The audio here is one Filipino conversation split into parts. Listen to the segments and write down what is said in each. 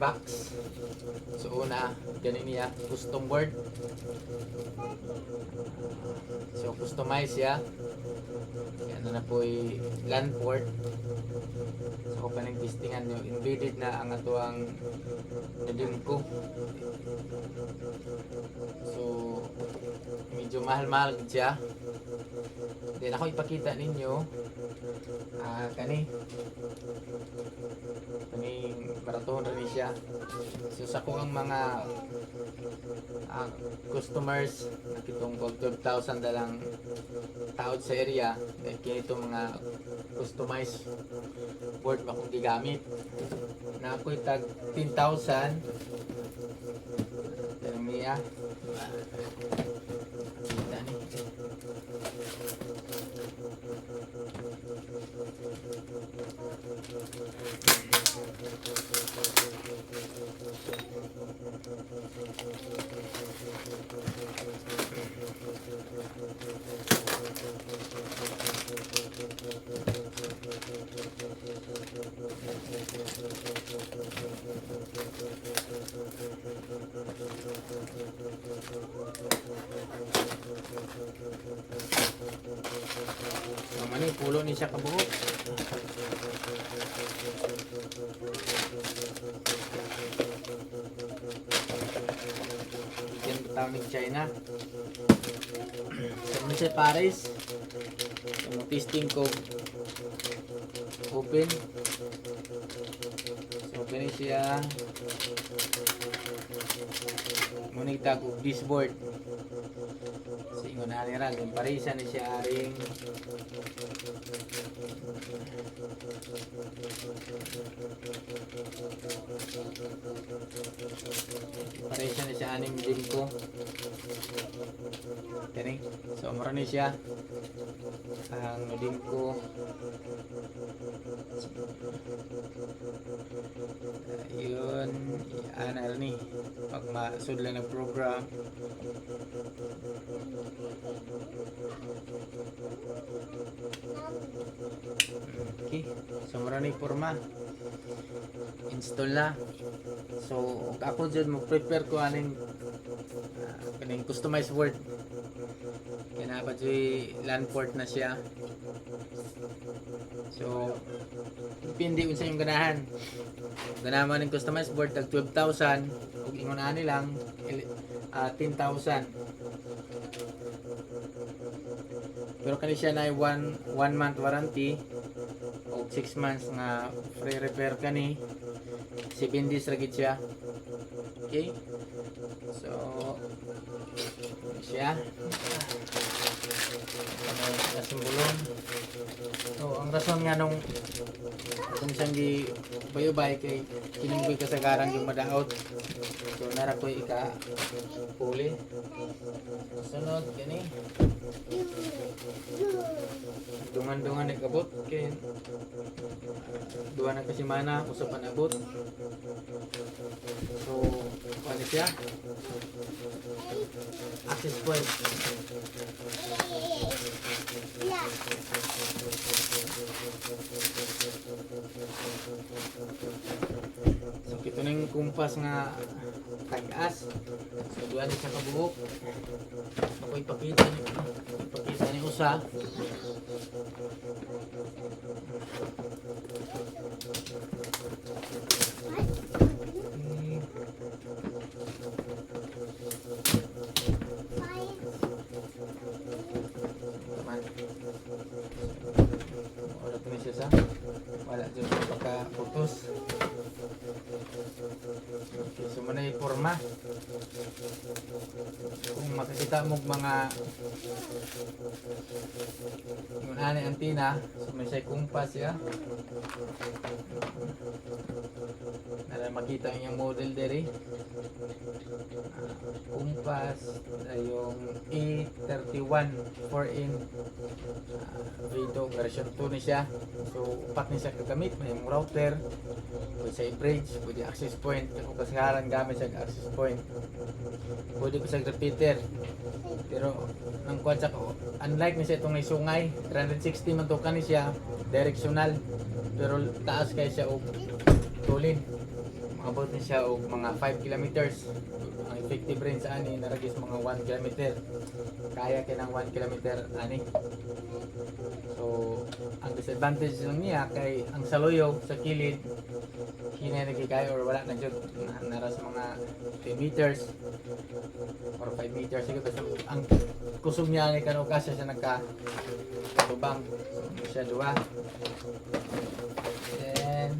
box. So una, ganin niya, custom board. So customize siya. Ano na po land port. So kung panang testingan nyo, embedded na ang atuang nadim ko. So medyo mahal-mahal siya. Then ako ipakita ninyo. Ah kani. Kaning baraton rin siya. So sa ang mga ah, customers nakitong kog 12,000 na lang taod sa area. Kaya itong mga customized board ba kung gigamit. Na ako'y tag 10,000 Tanong niya Ni siya kabuhok. Yan tawag China. Sa siya Paris. Yung testing ko. Open So open ni siya. Ngunit tag og this board. So ingon na nira Yung Parisa ni siya aring. Parisa ni siya aning din ko Kani So mura ni siya. Ang din ko ana ni pag masud lang ng program. Okay. So marami forma. Install na. So ako dyan mo prepare ko aning uh, kaning customized word kaya pa land port na siya. So depende unsa yung ganahan. Mo ng customized board tag 12,000 ug ingon ani lang ah, 10,000 pero kani siya na 1 1 month warranty. O 6 months nga free repair kani. 7 days ra siya. Okay? So siya nasimbulon so ang rason nga nung kung siyang gi bayubay kay kininggoy kasagaran yung madaot so nara ko ika puli. Sunod kini dungan-dungan nagabot kay duwa na kasi mana usap pa nabot so siya? Access point. So kito na yung kumpas nga tagas. So ni siya kabuhok ako ipakita ni ipakita ni usa Man. Wala ko na siya sa wala dyan sa pagka-putos okay, so muna yung forma makikita mo mga yung ani antina so may siya kumpas ya nara makita yung model dere Ah, kumpas yung E31 4in uh, video version 2 ni siya. So upat ni siya kagamit may router pwede sa bridge pwede access point. Kung kasaharan gamit sa access point. Pwede ko sa repeater pero ang kwan sa ko unlike ni siya itong isungay 360 man to kani siya directional pero taas kay siya og tulin Maabot ni siya og mga 5 kilometers. Effective range ani naragis mga 1 kilometer. Kaya kinang 1 kilometer ani. So, ang disadvantage lang niya kay ang saluyog sa kilid hinay na kaya or wala na jud Na- nara sa mga 10 meters or 5 meters siguro ang kusog niya ni kanong kasya siya nagka tubang so, siya duwa then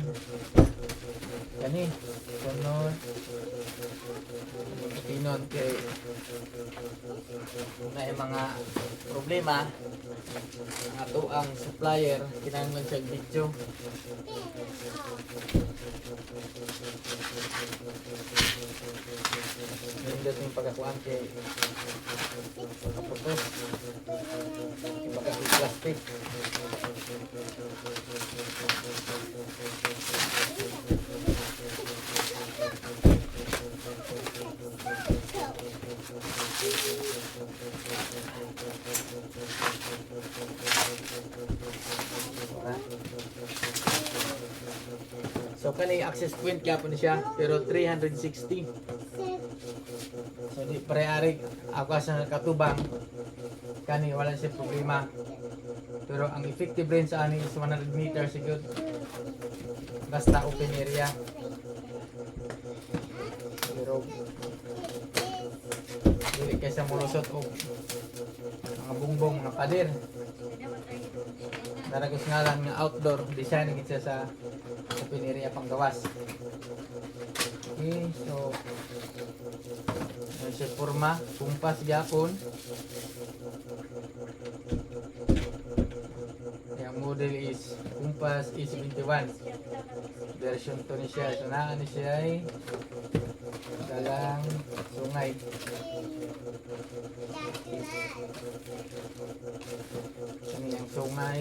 kani sunod tinon kay na yung mga problema. Ato ang supplier kinahanglan siya video. Nindot yung pagkakuan kay pagkakuan plastic So kani access point kaya po ni siya pero 360 So di pareari ako sa katubang kani wala siya problema. Pero ang effective range ani is 100 meters sigud. Basta open area. Pero dili kay sa mulusot og mga bungbong mga pader. Daragos nga lang nga outdoor design gid siya sa open area panggawas. Okay, so siya forma, kumpas gyapon. Yung model is kumpas E71. Version 2 ni siya. So naa ni siya ay dalang sungay. Kani ang sungay.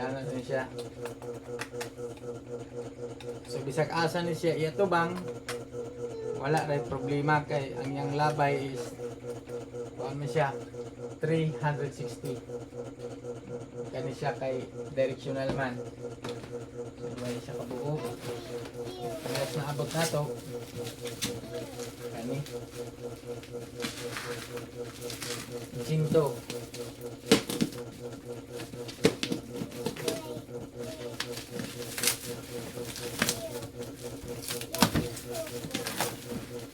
Na din siya. So bisag asa ni siya iya wala ray problema kay ang yang labay is kuan siya 360 kani siya kay directional man. So duay siya kabuo. Kanyas na abot na to. Kani. Ginto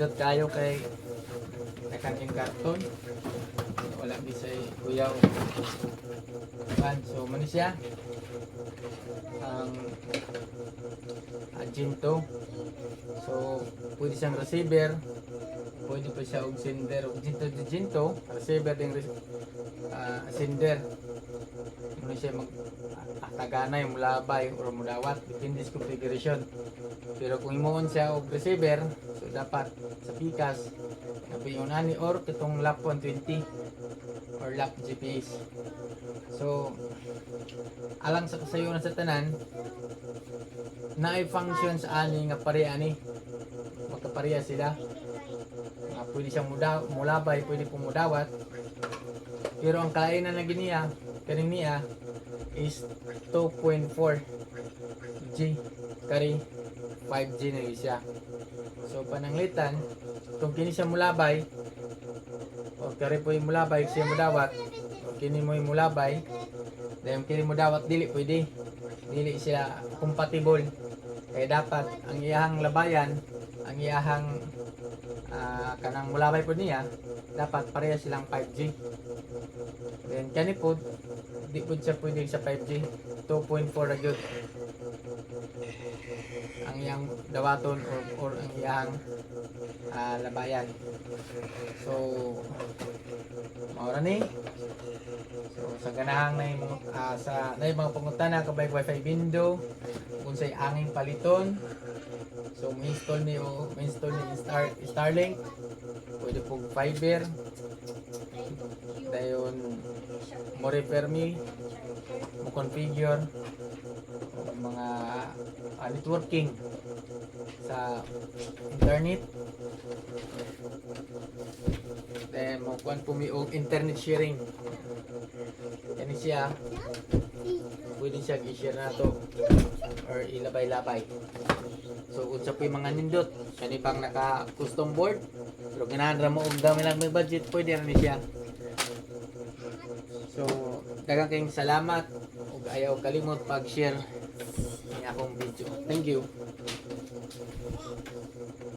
Sunindot kayo kay nakaking karton. Wala bisay kuyaw. Kan so man siya ang Aginto. So pwede siyang receiver, pwede pa siya og sender og Ginto Ginto, receiver ding uh, sender. Muna siya mag taganay, mulabay or mudawat depende sa configuration. Pero kung imuon siya og receiver, so dapat sa pikas nabiyon ani or kitong lap 120 or lap GPS. So alang sa kasayuran sa tanan naay functions ani nga pare ani magkapareha sila nga pwede siyang muda, mulabay pwede pong mudawat pero ang kainan na giniya kaning niya is 2.4 G. Kari 5G na rin siya. So pananglitan kung kini siya mulabay o kari po yung mulabay siya mudawat o kini mo yung mulabay dahil kini mudawat dili pwede. Dili sila compatible. Kaya dapat ang iyahang labayan ang iyahang ah, kanang mulabay po niya dapat pareha silang 5G then kani po di po siya pwede sa 5G 2.4 na yun ang iyang dawaton or, or ang iyang ah, labayan. So, maura ni. So, sa ganahang na yung, ah, sa na yung mga pangutana kabay wifi window kung sa'y anging paliton. So ma-install ni o ma-install ni Star, Starlink. Pwede pong fiber. Dayon mo repair me mo configure ah, networking sa internet. Then mo kuan po mi og internet sharing. Kani siya. Pwede siya i-share na to or ilabay-labay. So unsa po mga nindot kani pang naka custom board pero ganahan mo og dami lang may budget pwede ra siya. So daghang kayong salamat. Ug ayaw kalimot pag-share video thank you